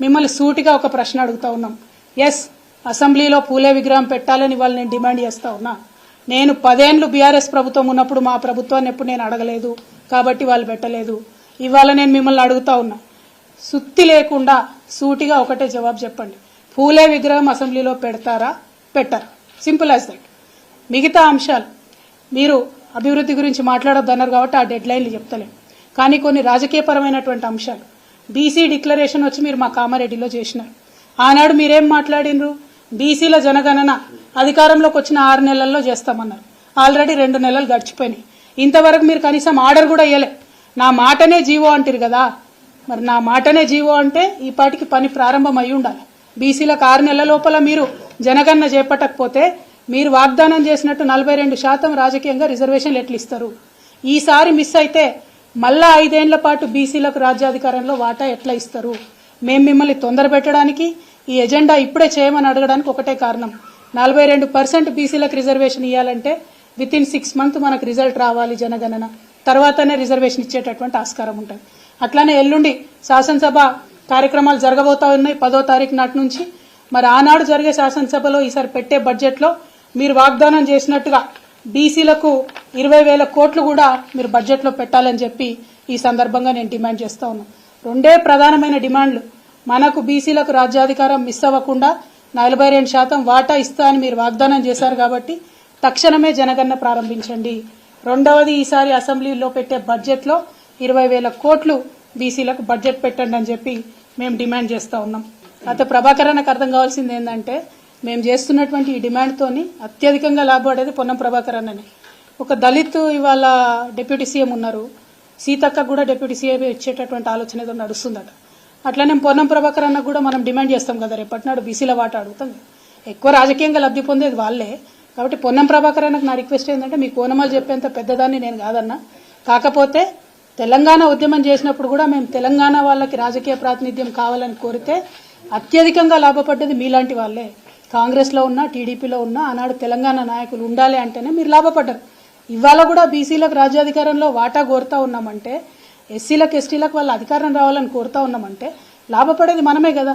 మిమ్మల్ని సూటిగా ఒక ప్రశ్న అడుగుతా ఉన్నాం. ఎస్ అసెంబ్లీలో పూలే విగ్రహం పెట్టాలని వాళ్ళు నేను డిమాండ్ చేస్తా ఉన్నా. నేను పదేండ్లు బీఆర్ఎస్ ప్రభుత్వం ఉన్నప్పుడు మా ప్రభుత్వాన్ని ఎప్పుడు నేను అడగలేదు. కాబట్టి వాళ్ళు పెట్టలేదు. ఇవాళ నేను మిమ్మల్ని అడుగుతా ఉన్నా. సుత్తి లేకుండా సూటిగా ఒకటే జవాబు చెప్పండి. పూలే విగ్రహం అసెంబ్లీలో పెడతారా? పెట్టరా? సింపుల్ యాజ్ దట్ మిగతా అంశాలు. మీరు అభివృద్ధి గురించి మాట్లాడొద్దన్నారు కాబట్టి ఆ డెడ్ లైన్లు చెప్తలేం. కానీ కొన్ని రాజకీయపరమైనటువంటి అంశాలు. బీసీ డిక్లరేషన్ వచ్చి మీరు మా కామారెడ్డిలో చేసినారు. ఆనాడు మీరేం మాట్లాడినరు? బీసీల జనగణన అధికారంలోకి వచ్చిన ఆరు నెలల్లో చేస్తామన్నారు. ఆల్రెడీ రెండు నెలలు గడిచిపోయినాయి. ఇంతవరకు మీరు కనీసం ఆర్డర్ కూడా ఇవ్వలే నా మాటనే జీవో అంటారు కదా. మరి నా మాటనే జీవో అంటే ఈ పాటికి పని ప్రారంభం అయి ఉండాలి బీసీలకు ఆరు నెలల లోపల మీరు జనగణన చేపట్టకపోతే మీరు వాగ్దానం చేసినట్టు నలభై రెండు శాతం రాజకీయంగా రిజర్వేషన్లు ఎట్లు ఇస్తారు. ఈసారి మిస్ అయితే మళ్ళా ఐదేళ్ళ పాటు బీసీలకు రాజ్యాధికారంలో వాటా ఎట్లా ఇస్తారు? మేము మిమ్మల్ని తొందర పెట్టడానికి ఈ ఎజెండా ఇప్పుడే చేయమని అడగడానికి ఒకటే కారణం. నలభై రెండు పర్సెంట్ బీసీలకు రిజర్వేషన్ ఇవ్వాలంటే విత్ ఇన్ సిక్స్ మంత్ మనకు రిజల్ట్ రావాలి జనగణన. తర్వాతనే రిజర్వేషన్ ఇచ్చేటటువంటి ఆస్కారం ఉంటుంది. అట్లానే ఎల్లుండి శాసనసభ కార్యక్రమాలు జరగబోతా ఉన్నాయి పదో తారీఖు నాటి నుంచి. మరి ఆనాడు జరిగే శాసనసభలో ఈసారి పెట్టే బడ్జెట్లో మీరు వాగ్దానం చేసినట్టుగా బీసీలకు ఇరవై వేల కోట్లు కూడా మీరు బడ్జెట్లో పెట్టాలని చెప్పి ఈ సందర్భంగా నేను డిమాండ్ చేస్తా ఉన్నాను రెండే ప్రధానమైన డిమాండ్లు. మనకు బీసీలకు రాజ్యాధికారం మిస్ అవ్వకుండా నలభై రెండు శాతం వాటా ఇస్తా అని మీరు వాగ్దానం చేశారు కాబట్టి తక్షణమే జనగణన ప్రారంభించండి. రెండవది ఈసారి అసెంబ్లీలో పెట్టే బడ్జెట్లో ఇరవై వేల కోట్లు బీసీలకు బడ్జెట్ పెట్టండి అని చెప్పి మేము డిమాండ్ చేస్తా ఉన్నాం. అయితే ప్రభాకర్ అన్నకు అర్థం కావాల్సింది ఏంటంటే మేము చేస్తున్నటువంటి ఈ డిమాండ్తోని అత్యధికంగా లాభపడేది పొన్నం ప్రభాకర్ అన్నని. ఒక దళిత్ ఇవాళ డిప్యూటీ సీఎం ఉన్నారు. సీతక్క కూడా డిప్యూటీ సీఎం ఇచ్చేటటువంటి ఆలోచన ఏదో నడుస్తుందట. అట్లనే పొన్నం ప్రభాకర్ అన్న కూడా మనం డిమాండ్ చేస్తాం కదా రేపటినాడు బీసీల వాట అడుగుతాం. ఎక్కువ రాజకీయంగా లబ్ధి పొందేది వాళ్ళే. కాబట్టి పొన్నం ప్రభాకర్ అన్నకు నా రిక్వెస్ట్ ఏంటంటే మీ కోనమాలు చెప్పేంత పెద్దదాన్ని నేను కాదన్నా. కాకపోతే తెలంగాణ ఉద్యమం చేసినప్పుడు కూడా మేము తెలంగాణ వాళ్ళకి రాజకీయ ప్రాతినిధ్యం కావాలని కోరితే అత్యధికంగా లాభపడ్డది మీలాంటి వాళ్ళే. కాంగ్రెస్లో ఉన్న టీడీపీలో ఉన్న ఆనాడు తెలంగాణ నాయకులు ఉండాలి అంటేనే మీరు లాభపడ్డారు. ఇవాళ కూడా బీసీలకు రాజ్యాధికారంలో వాటా కోరుతా ఉన్నామంటే ఎస్సీలకు ఎస్టీలకు వాళ్ళ అధికారం రావాలని కోరుతా ఉన్నామంటే లాభపడేది మనమే కదా.